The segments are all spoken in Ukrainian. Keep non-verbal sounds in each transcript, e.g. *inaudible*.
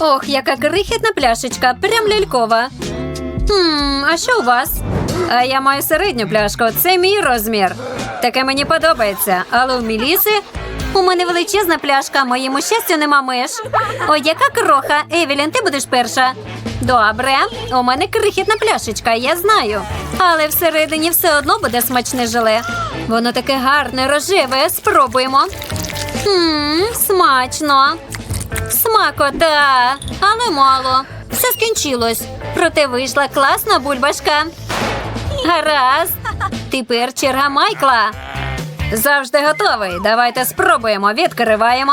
Ох, яка крихітна пляшечка, прям лялькова. Хм, а що у вас? А я маю середню пляшку, це мій розмір. Таке мені подобається. Але у Міліси у мене величезна пляшка, моєму щастю нема меж. Ой, яка кроха. Евелін, ти будеш перша. Добре, у мене крихітна пляшечка, я знаю. Але всередині все одно буде смачне желе. Воно таке гарне, рожеве. Спробуємо. Хм, смачно. Смакота, але мало. Все скінчилось. Проте вийшла класна бульбашка. Гаразд. Тепер черга Майкла. Завжди готовий. Давайте спробуємо. Відкриваємо.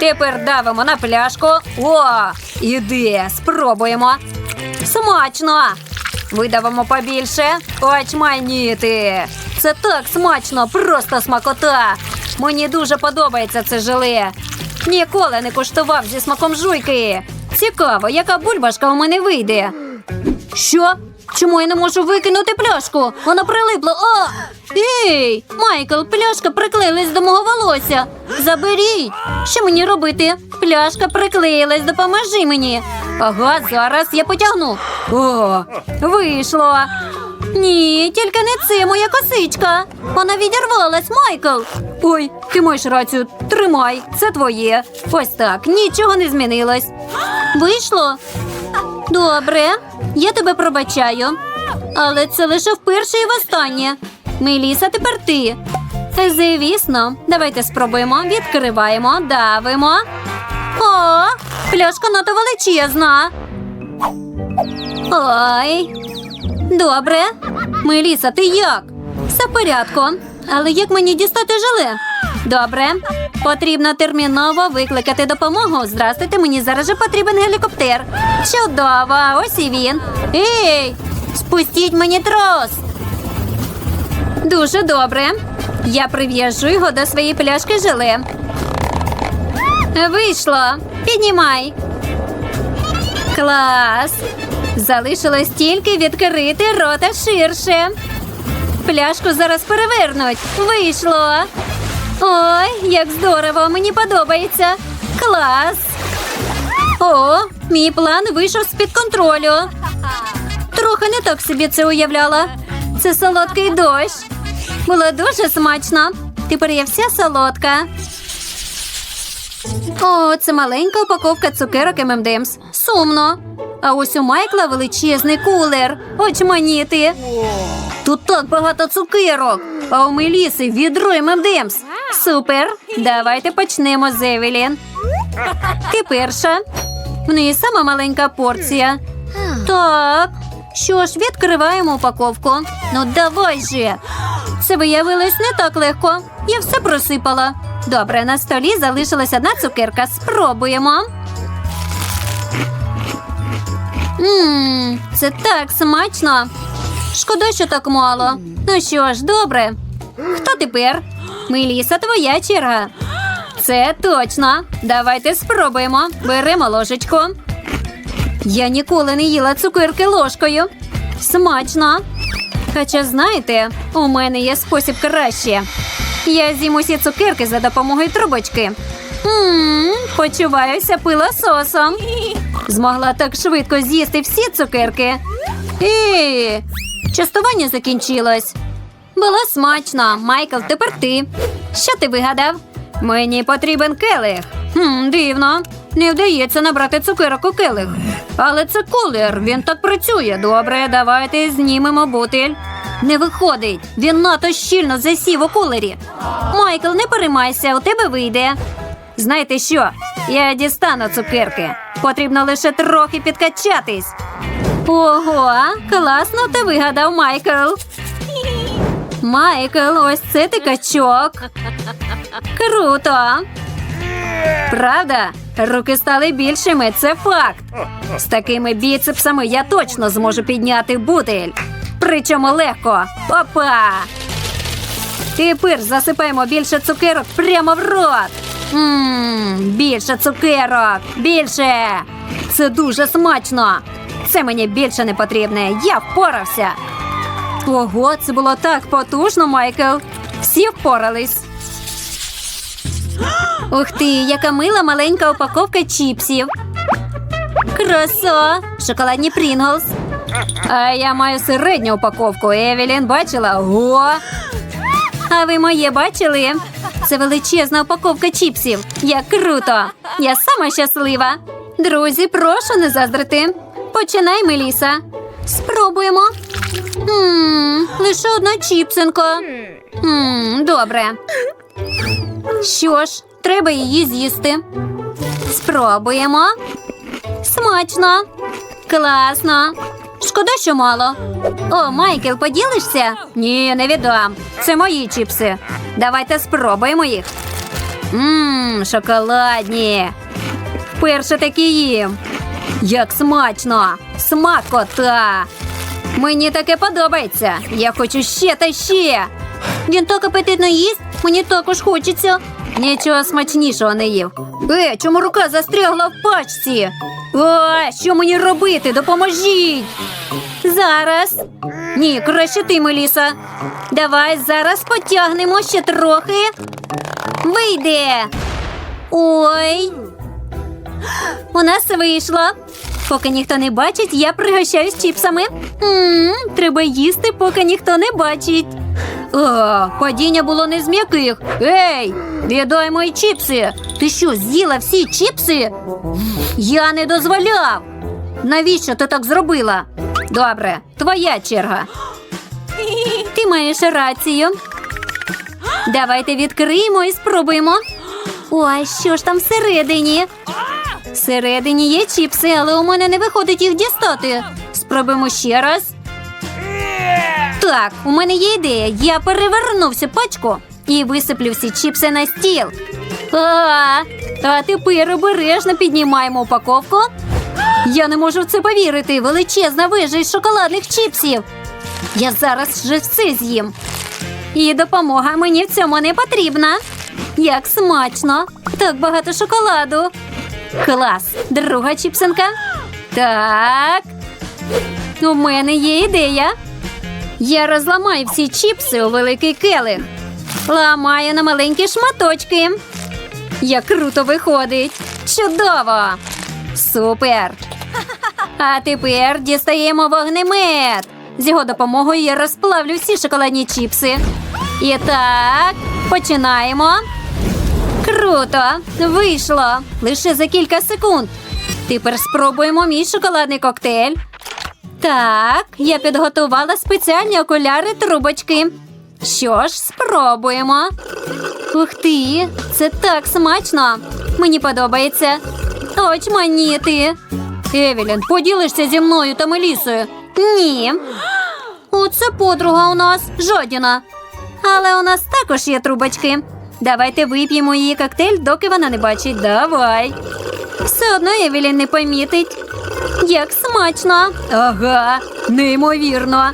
Тепер давимо на пляшку. О, іде. Спробуємо. Смачно. Видавимо побільше. Очманіти. Це так смачно, просто смакота. Мені дуже подобається це желе. Ніколи не куштував зі смаком жуйки. Цікаво, яка бульбашка у мене вийде. Що? Чому я не можу викинути пляшку? Вона прилипла. О! Ей! Майкл, пляшка приклеїлась до мого волосся. Заберіть! Що мені робити? Пляшка приклеїлась, допоможи мені. Ага, зараз я потягну. О, вийшло. Ні, тільки не це моя косичка. Вона відірвалась, Майкл. Ой, ти маєш рацію. Тримай, це твоє. Ось так, нічого не змінилось. Вийшло? Добре, я тебе пробачаю. Але це лише вперше і востаннє. Меліса, тепер ти. Звісно, давайте спробуємо. Відкриваємо, давимо. О, пляшка надто величезна. Ой. Добре. Меліса, ти як? Все порядку. Але як мені дістати желе? Добре. Потрібно терміново викликати допомогу. Здрастуйте, мені зараз же потрібен гелікоптер. Чудово, ось і він. Ей! Спустіть мені трос. Дуже добре. Я прив'яжу його до своєї пляшки желе. Вийшло. Піднімай. Клас. Залишилось тільки відкрити рота ширше. Пляшку зараз перевернуть. Вийшло. Ой, як здорово, мені подобається. Клас. О, мій план вийшов з-під контролю. Трохи не так собі це уявляла. Це солодкий дощ. Було дуже смачно. Тепер я вся солодка. О, це маленька упаковка цукерок ММДМС. Сумно. А ось у Майкла величезний кулер. Очманіти. Тут так багато цукерок. А у Меліси відро ММДМС. Супер. Давайте почнемо з Евелін. Ти перша. В неї сама маленька порція. Так. Що ж, відкриваємо упаковку. Ну давай же. Це виявилось не так легко. Я все просипала. Добре, на столі залишилась одна цукерка. Спробуємо. Ммм, це так смачно. Шкода, що так мало. Ну що ж, добре. Хто тепер? Меліса, твоя черга. Це точно. Давайте спробуємо. Беремо ложечку. Я ніколи не їла цукерки ложкою. Смачно. Хоча, знаєте, у мене є спосіб краще. Я з'їм усі цукерки за допомогою трубочки. Ммм, почуваюся пилососом. Змогла так швидко з'їсти всі цукерки. Ей, частування закінчилось. Було смачно. Майкл, тепер ти. Що ти вигадав? Мені потрібен келих. Хм, Дивно. Не вдається набрати цукерок у келих. Але це кулер, він так працює. Добре, давайте знімемо бутиль. Не виходить. Він надто щільно засів у кулері. Майкл, не переймайся, у тебе вийде. Знаєте що? Я дістану цукерки. Потрібно лише трохи підкачатись. Ого, класно ти вигадав, Майкл. Майкл, ось це ти качок. Круто. Правда? Руки стали більшими, це факт. З такими біцепсами я точно зможу підняти бутиль. Причому легко. Опа! Тепер засипаємо більше цукерок прямо в рот. Ммм, більше цукерок, більше. Це дуже смачно. Це мені більше не потрібне. Я впорався. Ого, це було так потужно, Майкл. Всі впорались. Ух ти, яка мила маленька упаковка чіпсів. Краса! Шоколадні Прінглс. А я маю середню упаковку. Евелін бачила? Ого! А ви моє бачили? Це величезна упаковка чіпсів. Як круто! Я сама щаслива. Друзі, прошу не заздрити. Починай, Меліса. Спробуємо. Ммм, лише одна чіпсинка. Ммм, добре. Що ж, треба її з'їсти. Спробуємо. Смачно. Класно. Шкода, що мало. О, Майкл, поділишся? Ні, не віддам. Це мої чіпси. Давайте спробуємо їх. Ммм, шоколадні. Вперше такі їм. Як смачно! Смакота! Мені таке подобається. Я хочу ще та ще. Він так апетитно їсть, мені також хочеться. Нічого смачнішого не їв. Е, чому рука застрягла в пачці? О, що мені робити? Допоможіть! Зараз. Ні, краще ти, Меліса. Давай зараз потягнемо ще трохи. Вийде. Ой. У нас вийшло. Поки ніхто не бачить, я пригощаюсь чіпсами. м треба їсти, поки ніхто не бачить. О, падіння було не з м'яких. Ей, віддай мої чіпси. Ти що, з'їла всі чіпси? Я не дозволяв. Навіщо ти так зробила? Добре, твоя черга. Ти маєш рацію. Давайте відкриємо і спробуємо. Ой, що ж там всередині? Всередині є чіпси, але у мене не виходить їх дістати. Спробуємо ще раз. Так, у мене є ідея. Я переверну всю пачку і висиплю всі чіпси на стіл. А, а тепер обережно піднімаємо упаковку. Я не можу в це повірити. Величезна вижа із шоколадних чіпсів. Я зараз вже все з'їм. І допомога мені в цьому не потрібна. Як смачно! Так багато шоколаду. Клас! Друга чіпсинка. Так. У мене є ідея. Я розламаю всі чіпси у великий келих. Ламаю на маленькі шматочки. Як круто виходить. Чудово! Супер! А тепер дістаємо вогнемет. З його допомогою я розплавлю всі шоколадні чіпси. І так, починаємо. Круто! Вийшло! Лише за кілька секунд. Тепер спробуємо мій шоколадний коктейль. Так, я підготувала спеціальні окуляри трубочки. Що ж, спробуємо. Ух ти, це так смачно. Мені подобається. Очманіти. Евелін, поділишся зі мною та Мелісою? Ні. Оце подруга у нас жодіна. Але у нас також є трубочки. Давайте вип'ємо її коктейль, доки вона не бачить. Давай. Все одно Евелін не помітить. Як смачно. Ага, неймовірно.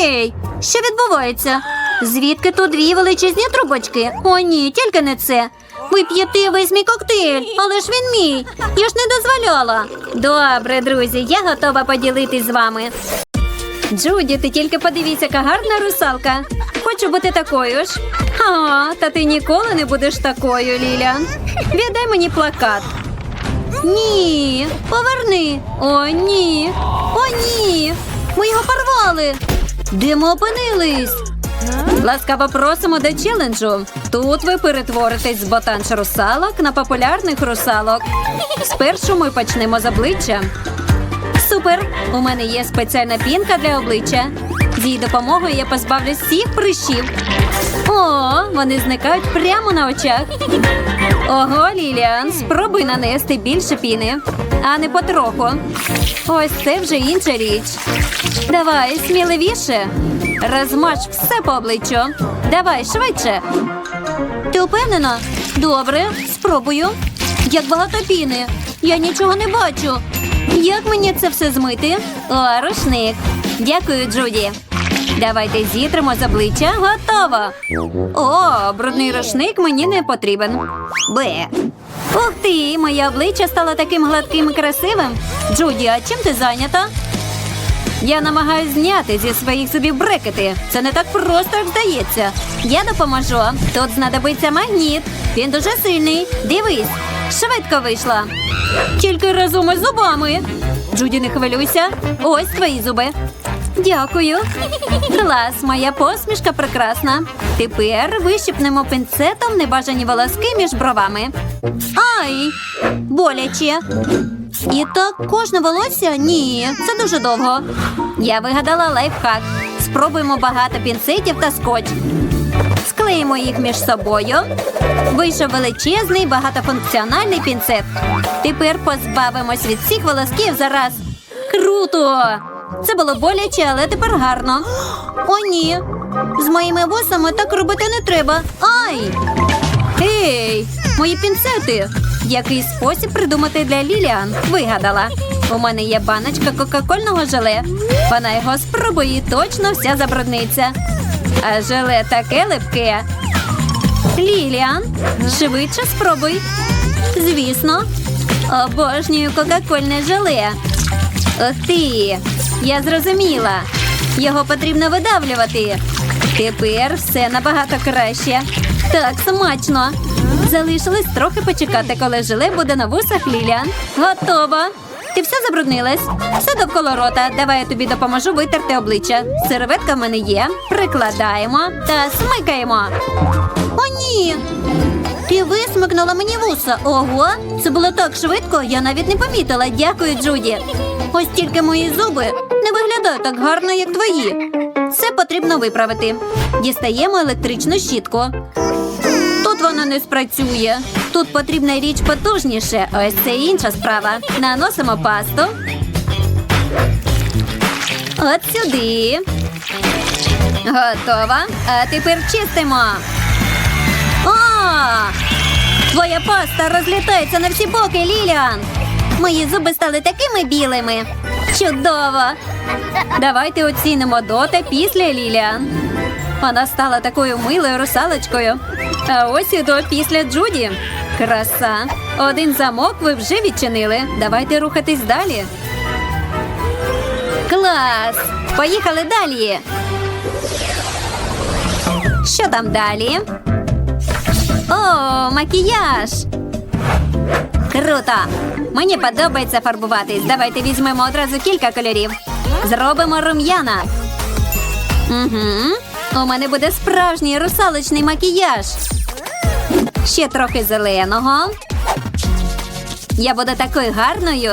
Ей, що відбувається? Звідки тут дві величезні трубочки? О, ні, тільки не це. Ви п'єте весь мій коктейль, але ж він мій. Я ж не дозволяла. Добре, друзі, я готова поділитись з вами. Джуді, ти тільки подивіться, яка гарна русалка. Хочу бути такою ж. А, та ти ніколи не будеш такою, Ліля. Віддай мені плакат. Ні, поверни. О, ні. О, ні. Ми його порвали. Де ми опинились? Ласкаво просимо до челенджу. Тут ви перетворитесь з ботанч русалок на популярних русалок. Спершу ми почнемо з обличчя. Супер! У мене є спеціальна пінка для обличчя. З її допомогою я позбавлюсь всіх прищів. О, вони зникають прямо на очах. Ого, Ліліан, спробуй нанести більше піни, а не потроху. Ось це вже інша річ. Давай, сміливіше. Розмаж все по обличчю. Давай швидше. Ти впевнена? Добре, спробую. Як багато піни. Я нічого не бачу. Як мені це все змити? О, рушник. Дякую, Джуді. Давайте зітримо з обличчя. Готово. О, брудний рушник мені не потрібен. Бе. Ух ти, моє обличчя стало таким гладким і красивим. Джуді, а чим ти зайнята? Я намагаюсь зняти зі своїх зубів брекети. Це не так просто, як здається. Я допоможу. Тут знадобиться магніт. Він дуже сильний. Дивись. Швидко вийшла. Тільки разом із зубами. Джуді, не хвилюйся. Ось твої зуби. Дякую. Клас, моя посмішка прекрасна. Тепер вищипнемо пінцетом небажані волоски між бровами. Ай! Боляче. І так кожне волосся? Ні, це дуже довго. Я вигадала лайфхак. Спробуємо багато пінцетів та скотч. Склеїмо їх між собою. Вийшов величезний багатофункціональний пінцет. Тепер позбавимось від всіх волосків зараз. Круто! Це було боляче, але тепер гарно. О, ні. З моїми вусами так робити не треба. Ай! Ей, мої пінцети! Який спосіб придумати для Ліліан? Вигадала. У мене є баночка кока-кольного желе. Вона його спробує і точно вся забрудниться. А желе таке липке. Ліліан, швидше спробуй. Звісно, обожнюю кока-кольне желе. Ух ти! Я зрозуміла. Його потрібно видавлювати. Тепер все набагато краще. Так, смачно. Залишилось трохи почекати, коли желе буде на вусах Ліліан. Готово. Ти все забруднилась? Все довкола рота. Давай я тобі допоможу витерти обличчя. Серветка в мене є. Прикладаємо та смикаємо. О, ні. Ти висмикнула мені вуса. Ого, це було так швидко, я навіть не помітила. Дякую, Джуді. Ось тільки мої зуби не виглядають так гарно, як твої. Це потрібно виправити. Дістаємо електричну щітку. Тут вона не спрацює. Тут потрібна річ потужніше. Ось це інша справа. Наносимо пасту. От сюди. Готово. А тепер чистимо. Твоя паста розлітається на всі боки, Ліліан. Мої зуби стали такими білими. Чудово! Давайте оцінимо до після Ліліан. Вона стала такою милою русалочкою. А ось і до після Джуді. Краса. Один замок ви вже відчинили. Давайте рухатись далі. Клас! Поїхали далі. Що там далі? О, макіяж! Круто! Мені подобається фарбуватись. Давайте візьмемо одразу кілька кольорів. Зробимо рум'яна. Угу. У мене буде справжній русалочний макіяж. Ще трохи зеленого. Я буду такою гарною.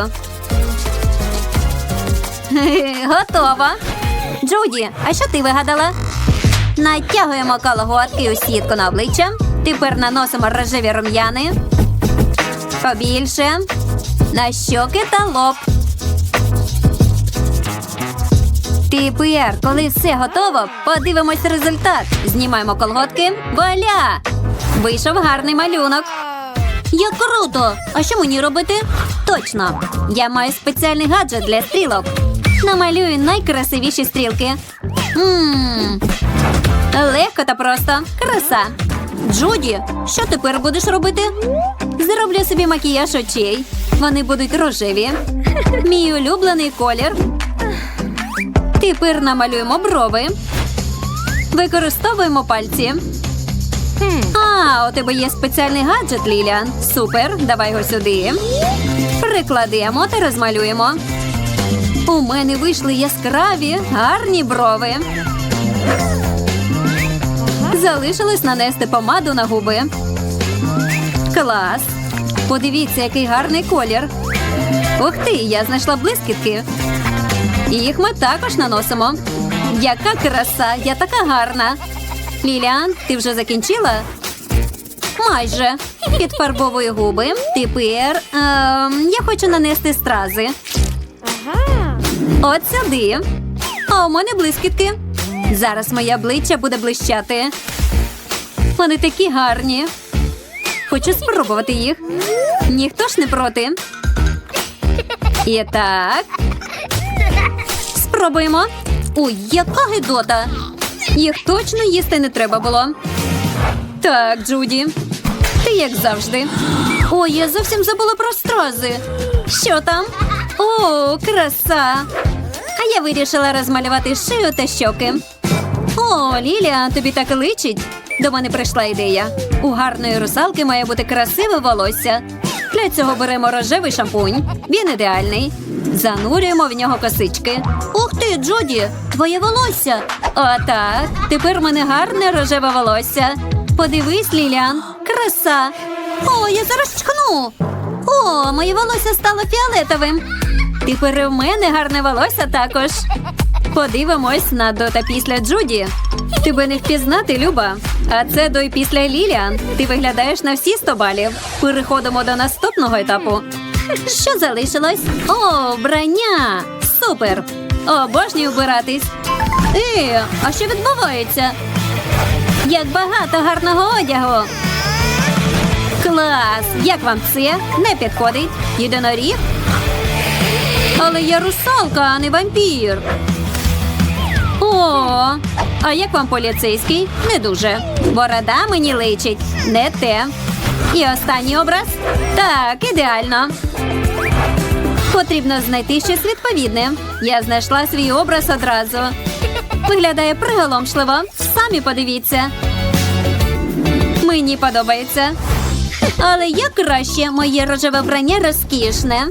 *laughs* Готова. Джуді, а що ти вигадала? Натягуємо колготки у сітку на обличчя. Тепер наносимо рожеві рум'яни. Побільше. На щоки та лоб. Тепер, коли все готово, подивимось результат. Знімаємо колготки. Вуаля! Вийшов гарний малюнок. Як круто! А що мені робити? Точно! Я маю спеціальний гаджет для стрілок. Намалюю найкрасивіші стрілки. Ммм. Легко та просто. Краса. Джуді, що тепер будеш робити? Зроблю собі макіяж очей. Вони будуть рожеві. Мій улюблений колір. Тепер намалюємо брови. Використовуємо пальці. А, у тебе є спеціальний гаджет, Ліліан. Супер. Давай його сюди. Прикладемо та розмалюємо. У мене вийшли яскраві, гарні брови. Залишилось нанести помаду на губи. Клас. Подивіться, який гарний колір. Ух ти, я знайшла блискітки. І їх ми також наносимо. Яка краса, я така гарна. Ліліан, ти вже закінчила? Майже. Підфарбовую губи. Тепер ем, я хочу нанести стрази. От сюди. А у мене блискітки. Зараз моє обличчя буде блищати. Вони такі гарні. Хочу спробувати їх. Ніхто ж не проти. І так. Спробуємо. Ой, яка гидота. Їх точно їсти не треба було. Так, Джуді. Ти як завжди. Ой, я зовсім забула про стрази. Що там? О, краса. А я вирішила розмалювати шию та щоки. О, Лілія, тобі так личить. До мене прийшла ідея. У гарної русалки має бути красиве волосся. Для цього беремо рожевий шампунь. Він ідеальний. Занурюємо в нього косички. Ух ти, Джуді, твоє волосся. Отак. Тепер в мене гарне рожеве волосся. Подивись, Ліліан, краса. О, я зараз чкну. О, моє волосся стало фіолетовим. Тепер в мене гарне волосся також. Подивимось на до та після Джуді. Тебе не впізнати, Люба. А це до і після Ліліан. Ти виглядаєш на всі 100 балів. Переходимо до наступного етапу. Що залишилось? О, вбрання! Супер! Обожнюю вбиратись. Е, а що відбувається? Як багато гарного одягу. Клас! Як вам це? Не підходить. Єдиноріг? Але я русалка, а не вампір. О, а як вам поліцейський? Не дуже. Борода мені личить. Не те. І останній образ? Так, ідеально. Потрібно знайти щось відповідне. Я знайшла свій образ одразу. Виглядає приголомшливо. Самі подивіться. Мені подобається. Але як краще, моє рожеве вбрання розкішне.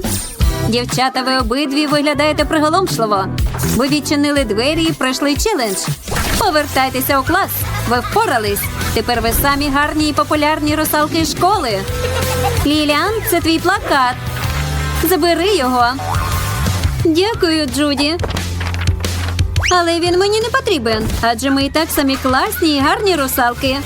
Дівчата, ви обидві виглядаєте приголомшливо. Ви відчинили двері і пройшли челендж. Повертайтеся у клас. Ви впорались. Тепер ви самі гарні і популярні русалки школи. Ліліан, це твій плакат. Забери його. Дякую, Джуді. Але він мені не потрібен, адже ми і так самі класні і гарні русалки.